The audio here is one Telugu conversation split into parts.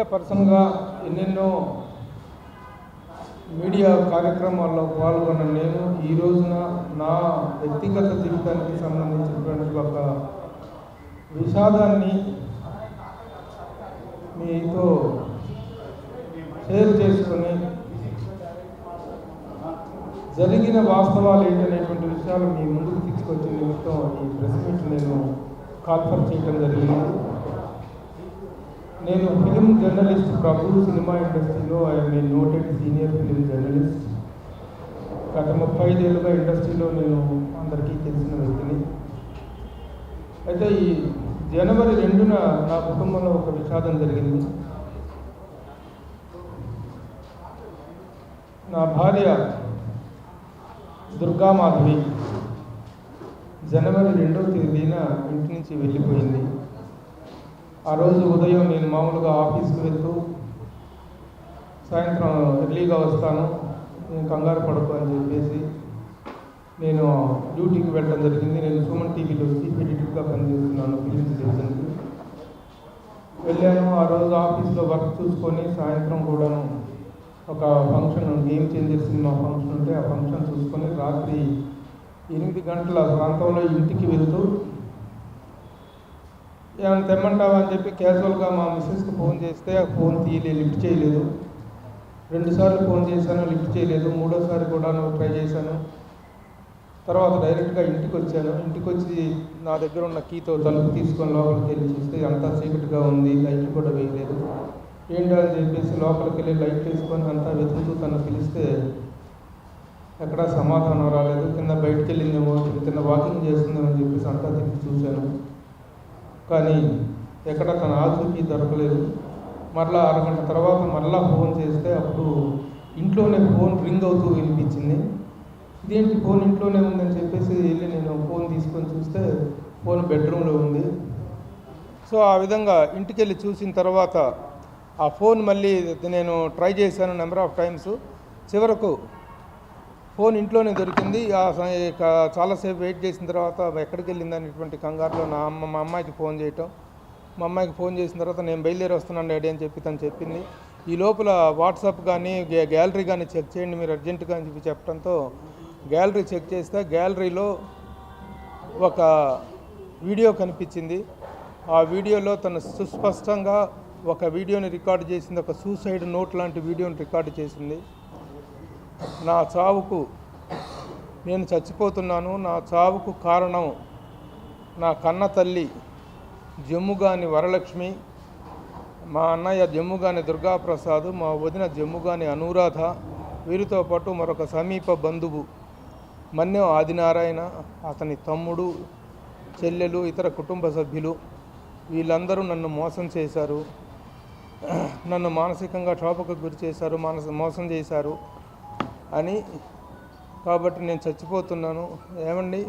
మీడియా పర్సన్గా ఎన్నెన్నో మీడియా కార్యక్రమాల్లో పాల్గొన్న నేను ఈ రోజున నా వ్యక్తిగత జీవితానికి సంబంధించినటువంటి ఒక విషాదాన్ని మీతో షేర్ చేసుకొని జరిగిన వాస్తవాలు ఏంటనేటువంటి విషయాలు మీ ముందుకు తీసుకొచ్చే నిమిత్తం ఈ ప్రెస్ మీట్ నేను కాల్ఫర్ చేయడం జరిగింది. నేను ఫిలిం జర్నలిస్ట్ ప్రభు సినిమా ఇండస్ట్రీలో I'm a noted senior film journalist గత ముప్పై ఐదేళ్ళుగా ఇండస్ట్రీలో నేను అందరికీ తెలిసిన వ్యక్తిని. అయితే ఈ జనవరి రెండున నా కుటుంబంలో ఒక విషాదం జరిగింది. నా భార్య దుర్గామాధవి జనవరి రెండో తేదీన ఇంటి నుంచి వెళ్ళిపోయింది. ఆ రోజు ఉదయం నేను మామూలుగా ఆఫీస్కి వెళ్తూ సాయంత్రం ఎర్లీగా వస్తాను నేను కంగారు పడకు అని చెప్పేసి నేను డ్యూటీకి వెళ్ళడం జరిగింది. నేను సుమన్ టీవీలో చీఫ్ ఎడిటర్గా పనిచేస్తున్నాను ఫిలిమ్స్ డివిజన్కి వెళ్ళాను. ఆ రోజు ఆఫీస్లో వర్క్ చూసుకొని సాయంత్రం కూడాను ఒక function game changer cinema function ఉంటే ఆ ఫంక్షన్ చూసుకొని రాత్రి ఎనిమిది గంటల ప్రాంతంలో ఇంటికి వెళ్తూ ఏమైనా తెమ్మంటావా అని చెప్పి క్యాజువల్గా మా మిస్సెస్కి ఫోన్ చేస్తే ఆ ఫోన్ తీయలే లిఫ్ట్ చేయలేదు. రెండుసార్లు ఫోన్ చేశాను లిఫ్ట్ చేయలేదు. మూడోసారి కూడా ట్రై చేశాను. తర్వాత డైరెక్ట్గా ఇంటికి వచ్చాను ఇంటికి వచ్చి నా దగ్గర ఉన్న కీతో తలుపు తీసుకొని లోపలికి వెళ్ళి చూస్తే అంతా చీకటిగా ఉంది లైట్ కూడా వేయలేదు. ఏంటి అని చెప్పేసి లోపలికి వెళ్ళి లైట్ వేసుకొని అంతా వెతుకుతూ తను పిలిస్తే ఎక్కడా సమాధానం రాలేదు. కింద బయటకు వెళ్ళిందేమో కింద వాకింగ్ చేస్తుందేమో అని చెప్పేసి అంతా తిరిగి చూశాను. కానీ ఎక్కడ తన ఆచూకీ దొరకలేదు. మరలా అరగంట తర్వాత మరలా ఫోన్ చేస్తే అప్పుడు ఇంట్లోనే ఫోన్ రింగ్ అవుతూ వినిపించింది. ఇదేంటి ఫోన్ ఇంట్లోనే ఉందని చెప్పేసి వెళ్ళి నేను ఫోన్ తీసుకొని చూస్తే ఫోన్ బెడ్రూమ్లో ఉంది. సో ఆ విధంగా ఇంటికి వెళ్ళి చూసిన తర్వాత ఆ ఫోన్ మళ్ళీ నేను ట్రై చేశాను నెంబర్ ఆఫ్ టైమ్స్. చివరకు ఫోన్ ఇంట్లోనే దొరికింది. చాలాసేపు వెయిట్ చేసిన తర్వాత ఎక్కడికి వెళ్ళింది అనేటువంటి కంగారులో నా అమ్మ మా అమ్మాయికి ఫోన్ చేయటం. మా అమ్మాయికి ఫోన్ చేసిన తర్వాత నేను బయలుదేరి వస్తున్నాను డాడీ అని చెప్పి తను చెప్పింది. ఈ లోపల వాట్సాప్ కానీ గ్యాలరీ కానీ చెక్ చేయండి మీరు అర్జెంటుగా అని చెప్పి చెప్పడంతో గ్యాలరీ చెక్ చేస్తే గ్యాలరీలో ఒక వీడియో కనిపించింది. ఆ వీడియోలో తను సుస్పష్టంగా ఒక వీడియోని రికార్డు చేసింది. ఒక సూసైడ్ నోట్ లాంటి వీడియోని రికార్డు చేసింది. నా చావుకు నేను చచ్చిపోతున్నాను నా చావుకు కారణం నా కన్న తల్లి జమ్ముగాని వరలక్ష్మి మా అన్నయ్య జమ్ముగాని దుర్గాప్రసాద్ మా వదిన జమ్ముగాని అనురాధ వీరితో పాటు మరొక సమీప బంధువు మన్యం ఆదినారాయణ అతని తమ్ముడు చెల్లెలు ఇతర కుటుంబ సభ్యులు వీళ్ళందరూ నన్ను మోసం చేశారు. నన్ను మానసికంగా క్షోభకు గురి చేశారు మానస మోసం చేశారు. అని కాబట్టి నేను చచ్చిపోతున్నాను. ఏమండి?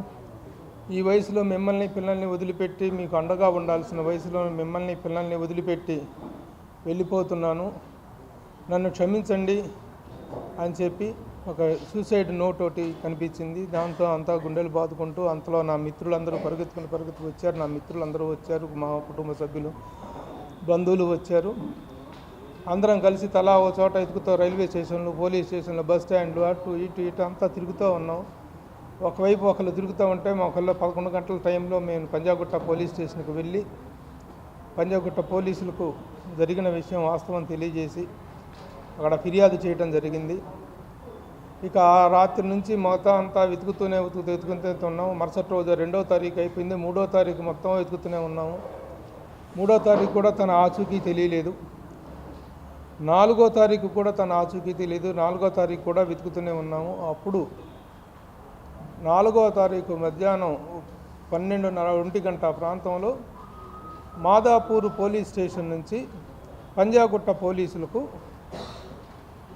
ఈ వయసులో మిమ్మల్ని పిల్లల్ని వదిలిపెట్టి మీకు అండగా ఉండాల్సిన వయసులో మిమ్మల్ని పిల్లల్ని వదిలిపెట్టి వెళ్ళిపోతున్నాను. నన్ను క్షమించండి అని చెప్పి ఒక సూసైడ్ నోట్ ఒకటి కనిపించింది. దాంతో అంతా గుండెలు బాదుకుంటూ అంతలో నా మిత్రులందరూ పరుగెత్తుకుని పరుగెత్తుకు వచ్చారు. నా మిత్రులందరూ వచ్చారు. మా కుటుంబ సభ్యులు బంధువులు వచ్చారు. అందరం కలిసి తలా ఓ చోట ఎతుకుతూ రైల్వే స్టేషన్లు పోలీస్ స్టేషన్లు బస్ స్టాండ్లు అటు ఇటు ఇటు అంతా తిరుగుతూ ఉన్నాం. ఒకవైపు ఒకళ్ళు తిరుగుతూ ఉంటే మా ఒకళ్ళు పదకొండు గంటల టైంలో మేము పంజాగుట్ట పోలీస్ స్టేషన్కి వెళ్ళి పంజాగుట్ట పోలీసులకు జరిగిన విషయం వాస్తవం తెలియజేసి అక్కడ ఫిర్యాదు చేయడం జరిగింది. ఇక ఆ రాత్రి నుంచి మొత్తం అంతా వెతుకుతూనే వెతుకుతూ వెతుకుతూ ఉన్నాము మరుసటి రోజు రెండో తారీఖు అయిపోయింది. మూడో తారీఖు మొత్తం వెతుకుతూనే ఉన్నాము. మూడో తారీఖు కూడా తన ఆచూకీ తెలియలేదు. నాలుగో తారీఖు కూడా తన ఆచూకీ తెలియదు నాలుగో తారీఖు కూడా వెతుకుతూనే ఉన్నాము. అప్పుడు నాలుగో తారీఖు మధ్యాహ్నం పన్నెండున్నర ఒంటి గంట ప్రాంతంలో మాదాపూర్ పోలీస్ స్టేషన్ నుంచి పంజాగుట్ట పోలీసులకు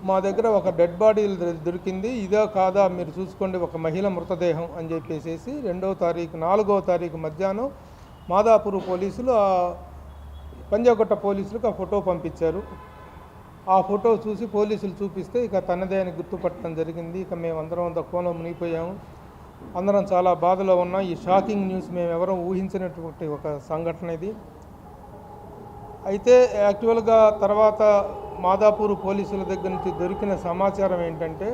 మా దగ్గర ఒక డెడ్ బాడీ దొరికింది. ఇదో కాదా మీరు చూసుకోండి ఒక మహిళ మృతదేహం అని చెప్పేసేసి రెండవ తారీఖు నాలుగవ తారీఖు మధ్యాహ్నం మాదాపూర్ పోలీసులు ఆ పంజాగుట్ట పోలీసులకు ఆ ఫోటో పంపించారు. ఆ ఫోటో చూసి పోలీసులు చూపిస్తే ఇక తనదే అని గుర్తుపట్టడం జరిగింది. ఇక మేమందరం కోణం మునిగిపోయాము. అందరం చాలా బాధలో ఉన్నాం. ఈ షాకింగ్ న్యూస్ మేము ఎవరో ఊహించినటువంటి ఒక సంఘటన ఇది. అయితే యాక్చువల్గా తర్వాత మాదాపూర్ పోలీసుల దగ్గర నుంచి దొరికిన సమాచారం ఏంటంటే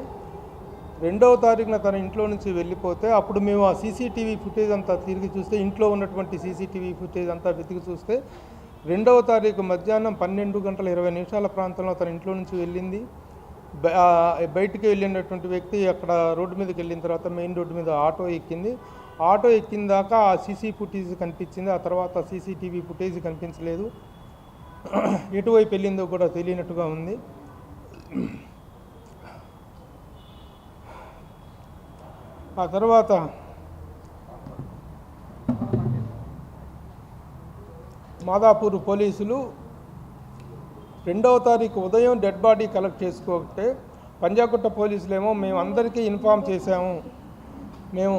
రెండవ తారీఖున తన ఇంట్లో నుంచి వెళ్ళిపోతే అప్పుడు మేము ఆ సీసీటీవీ ఫుటేజ్ అంతా తిరిగి చూస్తే ఇంట్లో ఉన్నటువంటి సీసీటీవీ ఫుటేజ్ అంతా వెతికి చూస్తే రెండవ తారీఖు మధ్యాహ్నం పన్నెండు గంటల ఇరవై నిమిషాల ప్రాంతంలో తన ఇంట్లో నుంచి వెళ్ళింది. బయటికి వెళ్ళినటువంటి వ్యక్తి అక్కడ రోడ్డు మీదకి వెళ్ళిన తర్వాత మెయిన్ రోడ్డు మీద ఆటో ఎక్కింది. ఆటో ఎక్కిన దాకా ఆ సీసీ ఫుటేజ్ కనిపించింది. ఆ తర్వాత సీసీటీవీ ఫుటేజ్ కనిపించలేదు. ఎటువైపు వెళ్ళిందో కూడా తెలియనట్టుగా ఉంది. ఆ తర్వాత మాదాపూర్ పోలీసులు రెండవ తారీఖు ఉదయం డెడ్ బాడీ కలెక్ట్ చేసుకోకపోతే పంజాగుట్ట పోలీసులేమో మేము అందరికీ ఇన్ఫామ్ చేశాము. మేము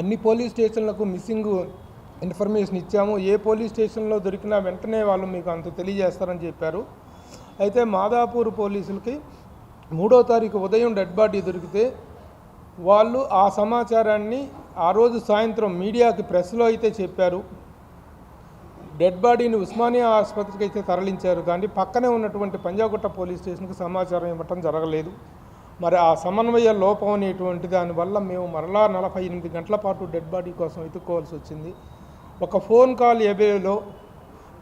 అన్ని పోలీస్ స్టేషన్లకు మిస్సింగ్ ఇన్ఫర్మేషన్ ఇచ్చాము. ఏ పోలీస్ స్టేషన్లో దొరికినా వెంటనే వాళ్ళు మీకు అంత తెలియజేస్తారని చెప్పారు. అయితే మాదాపూర్ పోలీసులకి మూడో తారీఖు ఉదయం డెడ్ బాడీ దొరికితే వాళ్ళు ఆ సమాచారాన్ని ఆ రోజు సాయంత్రం మీడియాకి ప్రెస్లో అయితే చెప్పారు డెడ్ బాడీని ఉస్మానియా ఆసుపత్రికి అయితే తరలించారు. కానీ పక్కనే ఉన్నటువంటి పంజాగుట్ట పోలీస్ స్టేషన్కి సమాచారం ఇవ్వటం జరగలేదు. మరి ఆ సమన్వయ లోపం అనేటువంటి దానివల్ల మేము మరలా నలభై ఎనిమిది గంటల పాటు డెడ్ బాడీ కోసం వెతుక్కోవాల్సి వచ్చింది. ఒక ఫోన్ కాల్ ఎవేలో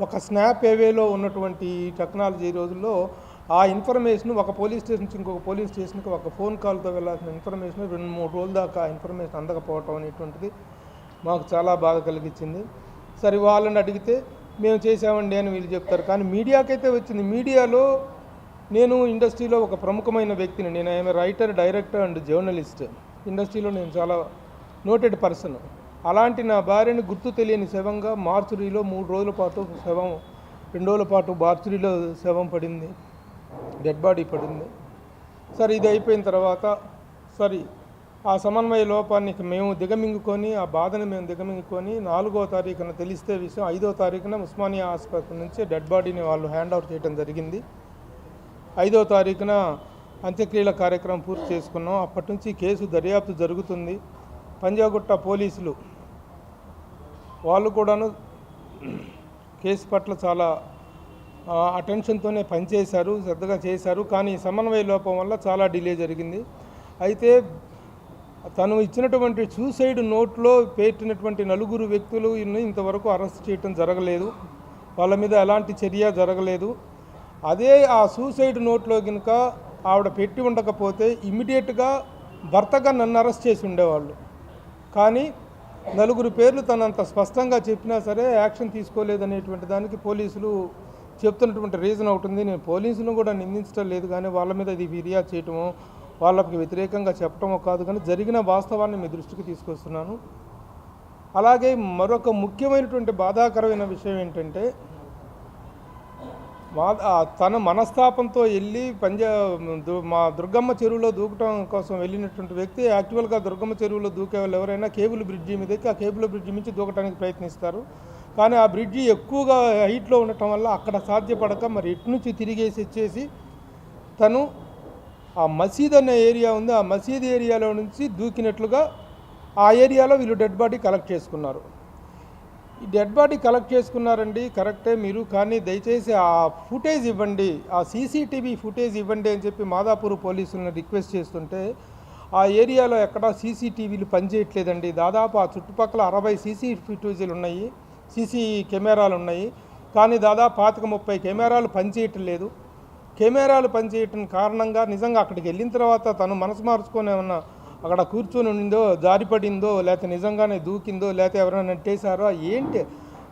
ఒక స్నాప్ ఎవేలో ఉన్నటువంటి టెక్నాలజీ రోజుల్లో ఆ ఇన్ఫర్మేషన్ ఒక పోలీస్ స్టేషన్ నుంచి ఇంకొక పోలీస్ స్టేషన్కి ఒక ఫోన్ కాల్తో వెళ్ళాల్సిన ఇన్ఫర్మేషన్ రెండు మూడు రోజుల దాకా ఇన్ఫర్మేషన్ అందకపోవటం అనేటువంటిది మాకు చాలా బాధ కలిగించింది. సరే వాళ్ళని అడిగితే మేము చేసామండి అని వీళ్ళు చెప్తారు. కానీ మీడియాకైతే వచ్చింది. మీడియాలో నేను ఇండస్ట్రీలో ఒక ప్రముఖమైన వ్యక్తిని నేను I'm writer director and journalist. ఇండస్ట్రీలో నేను చాలా నోటెడ్ పర్సన్. అలాంటి నా భార్యని గుర్తు తెలియని శవంగా మార్చురీలో మూడు రోజుల పాటు శవం రెండు రోజుల పాటు మార్చురీలో శవం పడింది. డెడ్ బాడీ పడింది. సార్ ఇది అయిపోయిన తర్వాత సరే ఆ సమన్వయ లోపాన్ని మేము దిగమింగుకొని ఆ బాధను మేము దిగమింగుకొని నాలుగో తారీఖున తెలిస్తే విషయం ఐదో తారీఖున ఉస్మానియా ఆసుపత్రి నుంచి డెడ్ బాడీని వాళ్ళు హ్యాండ్ ఓవర్ చేయడం జరిగింది. ఐదో తారీఖున అంత్యక్రియల కార్యక్రమం పూర్తి చేసుకున్నాం. అప్పటి నుంచి కేసు దర్యాప్తు జరుగుతుంది. పంజాగుట్ట పోలీసులు వాళ్ళు కూడాను కేసు పట్ల చాలా అటెన్షన్తోనే పనిచేశారు శ్రద్ధగా చేశారు. కానీ సమన్వయ లోపం వల్ల చాలా డిలే జరిగింది. అయితే తను ఇచ్చినటువంటి సూసైడ్ నోట్లో పెట్టినటువంటి నలుగురు వ్యక్తులు ఇంతవరకు అరెస్ట్ చేయటం జరగలేదు. వాళ్ళ మీద ఎలాంటి చర్య జరగలేదు. అదే ఆ సూసైడ్ నోట్లో కనుక ఆవిడ పెట్టి ఉండకపోతే ఇమ్మీడియట్గా భర్తగా నన్ను అరెస్ట్ చేసి ఉండేవాళ్ళు. కానీ నలుగురు పేర్లు తనంత స్పష్టంగా చెప్పినా సరే యాక్షన్ తీసుకోలేదనేటువంటి దానికి పోలీసులు చెప్తున్నటువంటి రీజన్ ఒకటి ఉంది. నేను పోలీసులను కూడా నిందించడం లేదు కానీ వాళ్ళ మీద ఇది ఫిర్యాదు చేయటము వాళ్ళకి వ్యతిరేకంగా చెప్పటమో కాదు కానీ జరిగిన వాస్తవాన్ని మీ దృష్టికి తీసుకొస్తున్నాను. అలాగే మరొక ముఖ్యమైనటువంటి బాధాకరమైన విషయం ఏంటంటే మా తన మనస్తాపంతో వెళ్ళి పంజా దు- మా దుర్గమ్మ చెరువులో దూకటం కోసం వెళ్ళినటువంటి వ్యక్తి యాక్చువల్గా దుర్గమ్మ చెరువులో దూకే వాళ్ళు ఎవరైనా కేబుల్ బ్రిడ్జి మీద ఆ కేబుల్ బ్రిడ్జి నుంచి దూకటానికి ప్రయత్నిస్తారు. కానీ ఆ బ్రిడ్జి ఎక్కువగా హైట్లో ఉండటం వల్ల అక్కడ సాధ్యపడక మరి ఇటు నుంచి తిరిగేసి వచ్చేసి తను ఆ మసీద్ అనే ఏరియా ఉంది. ఆ మసీద్ ఏరియాలో నుంచి దూకినట్లుగా ఆ ఏరియాలో వీళ్ళు డెడ్ బాడీ కలెక్ట్ చేసుకున్నారు. ఈ డెడ్ బాడీ కలెక్ట్ చేసుకున్నారండి కరెక్టే మీరు. కానీ దయచేసి ఆ ఫుటేజ్ ఇవ్వండి. ఆ సీసీటీవీ ఫుటేజ్ ఇవ్వండి అని చెప్పి మాదాపూర్ పోలీసులను రిక్వెస్ట్ చేస్తుంటే ఆ ఏరియాలో ఎక్కడా సీసీటీవీలు పనిచేయట్లేదండి. దాదాపు ఆ చుట్టుపక్కల అరవై సీసీ ఫుటేజీలు ఉన్నాయి. సీసీ కెమెరాలు ఉన్నాయి. కానీ దాదాపు పాతిక ముప్పై కెమెరాలు పనిచేయటం లేదు. కెమెరాలు పనిచేయటం కారణంగా నిజంగా అక్కడికి వెళ్ళిన తర్వాత తను మనసు మార్చుకొని ఏమన్నా అక్కడ కూర్చొని ఉండిందో జారిపడిందో లేకపోతే నిజంగానే దూకిందో లేకపోతే ఎవరైనా నెట్టేశారో ఏంటి?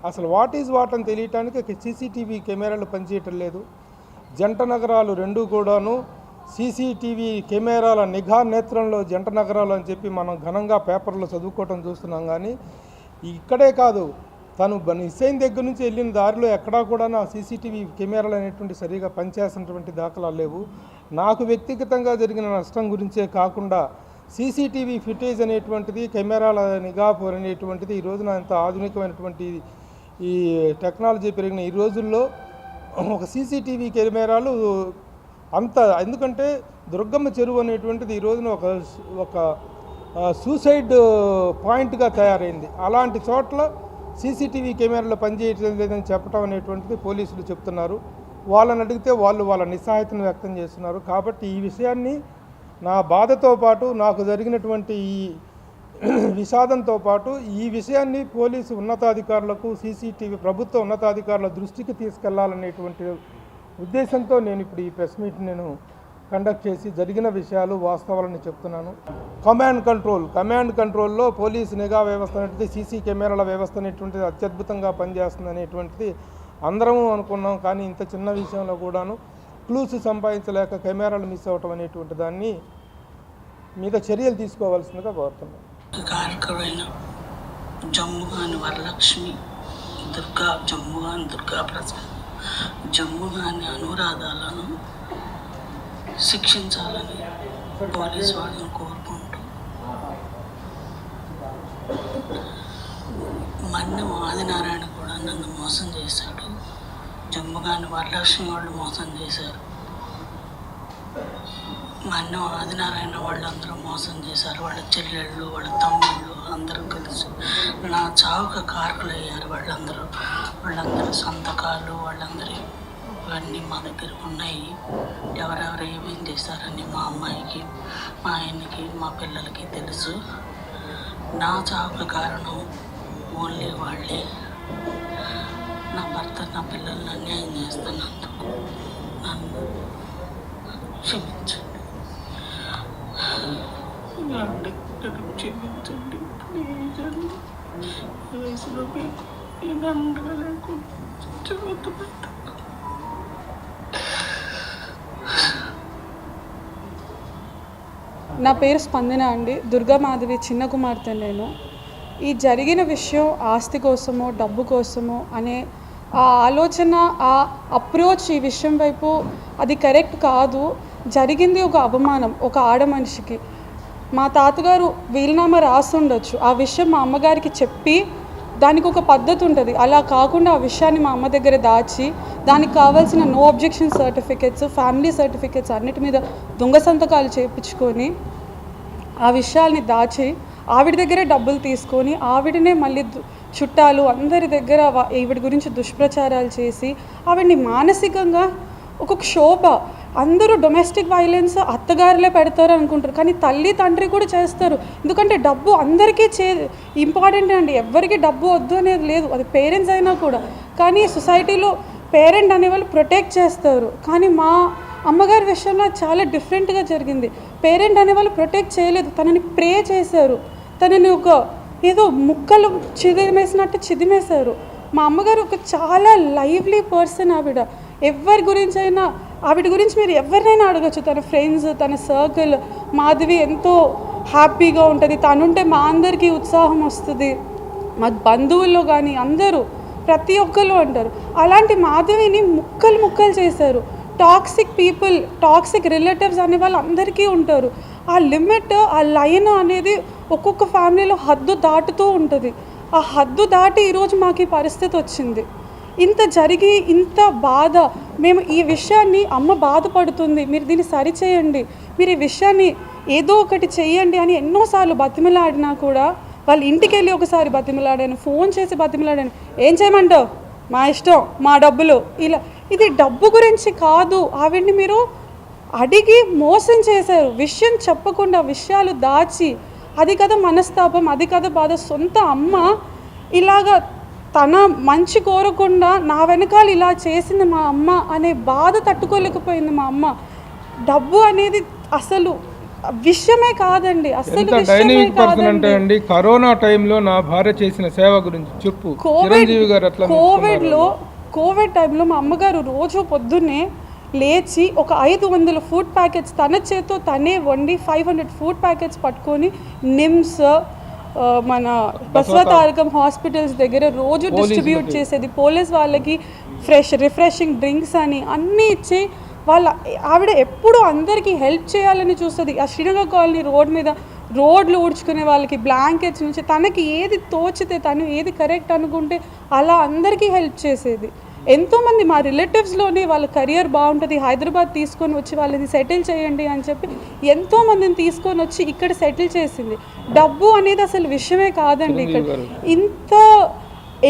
అసలు వాట్ ఈజ్ వాట్ అని తెలియటానికి సీసీటీవీ కెమెరాలు పనిచేయటం లేదు. జంట నగరాలు రెండు కూడాను సీసీటీవీ కెమెరాల నిఘా నేత్రంలో జంట నగరాలు అని చెప్పి మనం ఘనంగా పేపర్లో చదువుకోవటం చూస్తున్నాం. కానీ ఇక్కడే కాదు తను బన్ హుస్సేన్ దగ్గర నుంచి వెళ్ళిన దారిలో ఎక్కడా కూడా నా సీసీటీవీ కెమెరాలు అనేటువంటి సరిగా పనిచేసినటువంటి దాఖలాలు లేవు. నాకు వ్యక్తిగతంగా జరిగిన నష్టం గురించే కాకుండా సీసీటీవీ ఫుటేజ్ అనేటువంటిది కెమెరాల నిఘా అనేటువంటిది ఈ రోజున అంత ఆధునికమైనటువంటి ఈ టెక్నాలజీ పెరిగిన ఈ రోజుల్లో ఒక సీసీటీవీ కెమెరాలు అంత ఎందుకంటే దుర్గమ్మ చెరువు అనేటువంటిది ఈ రోజున ఒక ఒక సూసైడ్ పాయింట్గా తయారైంది. అలాంటి చోట్ల సీసీటీవీ కెమెరాలు పనిచేయటం లేదని చెప్పడం అనేటువంటిది పోలీసులు చెప్తున్నారు. వాళ్ళని అడిగితే వాళ్ళు వాళ్ళ నిస్సహాయతను వ్యక్తం చేస్తున్నారు. కాబట్టి ఈ విషయాన్ని నా బాధతో పాటు నాకు జరిగినటువంటి ఈ విషాదంతో పాటు ఈ విషయాన్ని పోలీసు ఉన్నతాధికారులకు సీసీటీవీ ప్రభుత్వ ఉన్నతాధికారుల దృష్టికి తీసుకెళ్ళాలనేటువంటి ఉద్దేశంతో నేను ఇప్పుడు ఈ ప్రెస్ మీట్ నేను కండక్ట్ చేసి జరిగిన విషయాలు వాస్తవాలని చెప్తున్నాను. కమాండ్ కంట్రోల్ కమాండ్ కంట్రోల్లో పోలీస్ నిఘా వ్యవస్థ అనేటువంటిది సీసీ కెమెరాల వ్యవస్థ అనేటువంటిది అత్యద్భుతంగా పనిచేస్తుంది అనేటువంటిది అందరము అనుకున్నాం. కానీ ఇంత చిన్న విషయంలో కూడాను క్లూస్ సంపాదించలేక కెమెరాలు మిస్ అవ్వటం అనేటువంటి దాన్ని మీద చర్యలు తీసుకోవాల్సిందిగా కోరుతున్నాను. కారకుడైన జమ్ముగాని వరలక్ష్మి దుర్గా జమ్ముగాని దుర్గా ప్రసాద్ జమ్ముగాని అనురాధాలను శిక్షించాలని పోలీస్ వాళ్ళని కోరుకుంటూ. మన్యం ఆదినారాయణ కూడా నన్ను మోసం చేశాడు. జమ్ముగాని వరలక్ష్మి వాళ్ళు మోసం చేశారు. మా ఆదినారాయణ వాళ్ళందరూ మోసం చేశారు. వాళ్ళ చెల్లెళ్ళు వాళ్ళ తమ్ముళ్ళు అందరూ కలిసి నా చావుక కారకులు అయ్యారు వాళ్ళందరూ వాళ్ళందరూ సంతకాలు వాళ్ళందరి అన్నీ మా దగ్గర ఉన్నాయి. ఎవరెవరు ఏమేం చేశారని మా అమ్మాయికి మా ఆయనకి మా పిల్లలకి తెలుసు. నా చావుకు కారణం ఓన్లీ వాళ్ళే. నా భర్త నా పిల్లల్ని అన్యాయం చేస్తున్నందుకు నన్ను క్షమించండి. నన్ను క్షమించండి ప్లీజ్ అండి వయసులో నేను అండగా లేకుండా నా పేరు స్పందన అండి. దుర్గామాధవి చిన్న కుమార్తె నేను. ఈ జరిగిన విషయం ఆస్తి కోసమో డబ్బు కోసమో అనే ఆ ఆలోచన ఆ అప్రోచ్ ఈ విషయం వైపు అది కరెక్ట్ కాదు. జరిగింది ఒక అవమానం ఒక ఆడ మనిషికి. మా తాతగారు వీలునామా రాసుండొచ్చు. ఆ విషయం మా అమ్మగారికి చెప్పి దానికి ఒక పద్ధతి ఉంటుంది. అలా కాకుండా ఆ విషయాన్ని మా అమ్మ దగ్గర దాచి దానికి కావాల్సిన no objection certificates family certificates అన్నిటి మీద దొంగ సంతకాలు చేయించుకొని ఆ విషయాల్ని దాచి ఆవిడ దగ్గరే డబ్బులు తీసుకొని ఆవిడనే మళ్ళీ చుట్టాలు అందరి దగ్గర ఈవిడ గురించి దుష్ప్రచారాలు చేసి ఆవిడ్ని మానసికంగా ఒక క్షోభ. అందరూ డొమెస్టిక్ వైలెన్స్ అత్తగారులే పెడతారు అనుకుంటారు. కానీ తల్లి తండ్రి కూడా చేస్తారు. ఎందుకంటే డబ్బు అందరికీ చే ఇంపార్టెంట్ అండి. ఎవరికి డబ్బు వద్దు అనేది లేదు. అది పేరెంట్స్ అయినా కూడా. కానీ సొసైటీలో పేరెంట్ అనేవాళ్ళు ప్రొటెక్ట్ చేస్తారు. కానీ మా అమ్మగారి విషయంలో చాలా డిఫరెంట్గా జరిగింది. పేరెంట్ అనేవాళ్ళు ప్రొటెక్ట్ చేయలేదు. తనని ప్రే చేశారు. తనని ఒక ఏదో ముక్కలు చిదిమేసినట్టు చిదిమేశారు. మా అమ్మగారు ఒక చాలా లైవ్లీ పర్సన్ ఆవిడ. ఎవరి గురించి అయినా ఆవిడ గురించి మీరు ఎవరినైనా అడగచ్చు. తన ఫ్రెండ్స్ తన సర్కిల్ మాధవి ఎంతో హ్యాపీగా ఉంటుంది. తనుంటే మా అందరికీ ఉత్సాహం వస్తుంది. మా బంధువుల్లో కానీ అందరూ ప్రతి ఒక్కరు అంటారు. అలాంటి మాధవిని ముక్కలు ముక్కలు చేశారు. టాక్సిక్ పీపుల్ టాక్సిక్ రిలేటివ్స్ అనే వాళ్ళు అందరికీ ఉంటారు. ఆ లిమిట్ ఆ లైన్ అనేది ఒక్కొక్క ఫ్యామిలీలో హద్దు దాటుతూ ఉంటుంది. ఆ హద్దు దాటి ఈరోజు మాకు ఈ పరిస్థితి వచ్చింది. ఇంత జరిగి ఇంత బాధ. మేము ఈ విషయాన్ని అమ్మ బాధపడుతుంది. మీరు దీన్ని సరిచేయండి. మీరు ఈ విషయాన్ని ఏదో ఒకటి చేయండి అని ఎన్నోసార్లు బతిమలాడినా కూడా వాళ్ళ ఇంటికి వెళ్ళి ఒకసారి బతిమలాడాను ఫోన్ చేసి బతిమలాడాను. ఏం చేయమంటావు? మా ఇష్టం మా డబ్బులు. ఇలా ఇది డబ్బు గురించి కాదు. ఆవిడ్ని మీరు అడిగి మోసం చేశారు. విషయం చెప్పకుండా విషయాలు దాచి. అది కదా మనస్తాపం అది కదా బాధ. సొంత అమ్మ ఇలాగా తన మంచి కోరకుండా నా వెనకాల ఇలా చేసింది మా అమ్మ అనే బాధ తట్టుకోలేకపోయింది మా అమ్మ. డబ్బు అనేది అసలు విషయమే కాదండి అసలు డైనమిక్ పర్సన్ అంటే అండి కరోనా టైంలో నా భార్య చేసిన సేవ గురించి చెప్పు. కోవిడ్ చిరంజీవి గారు ఎట్లా కోవిడ్లో కోవిడ్ టైంలో మా అమ్మగారు రోజు పొద్దున్నే లేచి ఒక ఐదు వందల ఫుడ్ ప్యాకెట్స్ తన చేతితో తనే వండి ఫైవ్ హండ్రెడ్ ఫుడ్ ప్యాకెట్స్ పట్టుకొని నిమ్స్ మన బసవతారకం హాస్పిటల్స్ దగ్గర రోజు డిస్ట్రిబ్యూట్ చేసేది. పోలీస్ వాళ్ళకి ఫ్రెష్ రిఫ్రెషింగ్ డ్రింక్స్ అని అన్నీ ఇచ్చి వాళ్ళ ఆవిడ ఎప్పుడు అందరికీ హెల్ప్ చేయాలని చూస్తుంది. ఆ శ్రీనగర్ కాలనీ రోడ్ మీద రోడ్లు ఊడ్చుకునే వాళ్ళకి బ్లాంకెట్స్ నుంచి తనకి ఏది తోచితే తను ఏది కరెక్ట్ అనుకుంటే అలా అందరికీ హెల్ప్ చేసేది. ఎంతోమంది మా రిలేటివ్స్లోనే వాళ్ళ కెరియర్ బాగుంటుంది హైదరాబాద్ తీసుకొని వచ్చి వాళ్ళని సెటిల్ చేయండి అని చెప్పి ఎంతోమందిని తీసుకొని వచ్చి ఇక్కడ సెటిల్ చేసింది. డబ్బు అనేది అసలు విషయమే కాదండి ఇక్కడ. ఇంత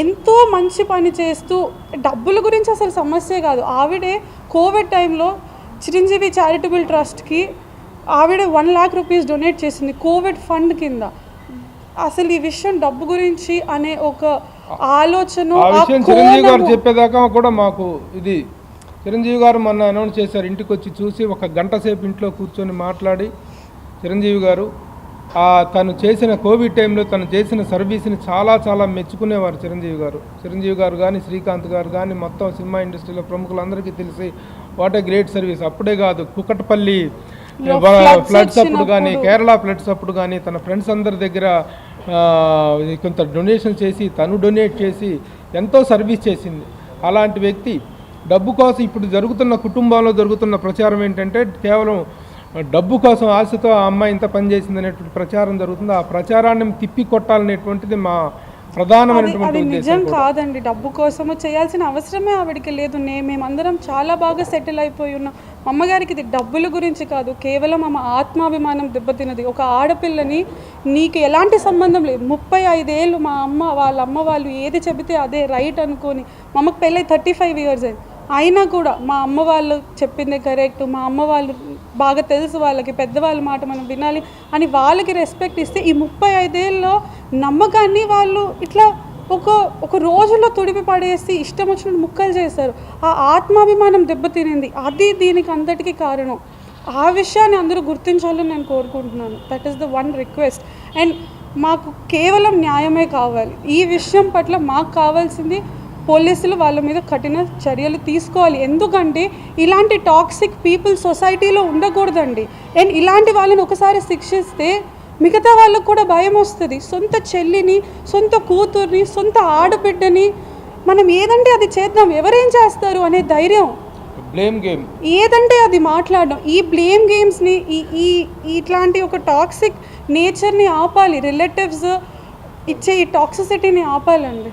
ఎంతో మంచి పని చేస్తూ డబ్బుల గురించి అసలు సమస్యే కాదు. ఆవిడే కోవిడ్ టైంలో చిరంజీవి చారిటబుల్ ట్రస్ట్కి ఆవిడ వన్ ల్యాక్ రూపీస్ డొనేట్ చేసింది కోవిడ్ ఫండ్ కింద. అసలు ఈ విషయం డబ్బు గురించి అనే ఒక ఆలోచన ఆ విషయం చిరంజీవి గారు చెప్పేదాకా కూడా మాకు ఇది చిరంజీవి గారు మొన్న అనౌన్స్ చేశారు. ఇంటికి వచ్చి చూసి ఒక గంట సేపు ఇంట్లో కూర్చొని మాట్లాడి చిరంజీవి గారు ఆ తను చేసిన కోవిడ్ టైంలో తను చేసిన సర్వీస్ని చాలా చాలా మెచ్చుకునేవారు చిరంజీవి గారు. చిరంజీవి గారు కానీ శ్రీకాంత్ గారు కానీ మొత్తం సినిమా ఇండస్ట్రీలో ప్రముఖులందరికీ తెలిసి వాట్ ఏ గ్రేట్ సర్వీస్. అప్పుడే కాదు కుకటపల్లి ఫ్లడ్స్ అప్పుడు కానీ కేరళ ఫ్లడ్స్ అప్పుడు కానీ తన ఫ్రెండ్స్ అందరి దగ్గర కొంత డొనేషన్ చేసి తను డొనేట్ చేసి ఎంతో సర్వీస్ చేసింది. అలాంటి వ్యక్తి డబ్బు కోసం ఇప్పుడు జరుగుతున్న కుటుంబంలో జరుగుతున్న ప్రచారం ఏంటంటే కేవలం డబ్బు కోసం ఆశతో ఆ అమ్మాయి ఇంత పని చేసింది అనేటువంటి ప్రచారం జరుగుతుంది. ఆ ప్రచారాన్ని తిప్పి కొట్టాలనేటువంటిది మా ప్రధానమైనటువంటి అది నిజం. కాదండి. డబ్బు కోసము చేయాల్సిన అవసరమే ఆవిడకి లేదు. నే మేమందరం చాలా బాగా సెటిల్ అయిపోయి ఉన్నాం. అమ్మగారికి ఇది డబ్బుల గురించి కాదు. కేవలం ఆమె ఆత్మాభిమానం దెబ్బతిన్నది. ఒక ఆడపిల్లని నీకు ఎలాంటి సంబంధం లేదు. ముప్పై ఐదేళ్ళు మా అమ్మ వాళ్ళ అమ్మ వాళ్ళు ఏది చెబితే అదే రైట్ అనుకొని మా అమ్మకి పెళ్ళై థర్టీ ఫైవ్ ఇయర్స్ అయింది. అయినా కూడా మా అమ్మ వాళ్ళు చెప్పింది కరెక్ట్ మా అమ్మ వాళ్ళు బాగా తెలుసు వాళ్ళకి పెద్దవాళ్ళ మాట మనం వినాలి అని వాళ్ళకి రెస్పెక్ట్ ఇస్తే ఈ ముప్పై ఐదేళ్ళలో నమ్మకాన్ని వాళ్ళు ఇట్లా ఒక ఒక రోజులో తుడిపి పడేసి ఇష్టం వచ్చినట్టు ముక్కలు చేశారు. ఆ ఆత్మాభిమానం దెబ్బతినింది అది దీనికి అంతటికీ కారణం. ఆ విషయాన్ని అందరూ గుర్తించాలని నేను కోరుకుంటున్నాను. That is the one request and మాకు కేవలం న్యాయమే కావాలి. ఈ విషయం పట్ల మాకు కావాల్సింది పోలీసులు వాళ్ళ మీద కఠిన చర్యలు తీసుకోవాలి. ఎందుకంటే ఇలాంటి టాక్సిక్ పీపుల్ సొసైటీలో ఉండకూడదండి. అండ్ ఇలాంటి వాళ్ళని ఒకసారి శిక్షిస్తే మిగతా వాళ్ళకు కూడా భయం వస్తుంది. సొంత చెల్లిని సొంత కూతుర్ని సొంత ఆడబిడ్డని మనం ఏదంటే అది చేద్దాం. ఎవరేం చేస్తారు అనే ధైర్యం. బ్లేమ్ గేమ్ ఏదంటే అది మాట్లాడడం. ఈ బ్లేమ్ గేమ్స్ని ఈ ఈ ఇట్లాంటి ఒక టాక్సిక్ నేచర్ని ఆపాలి. రిలేటివ్స్ ఇచ్చే ఈ టాక్సిసిటీని ఆపాలండి.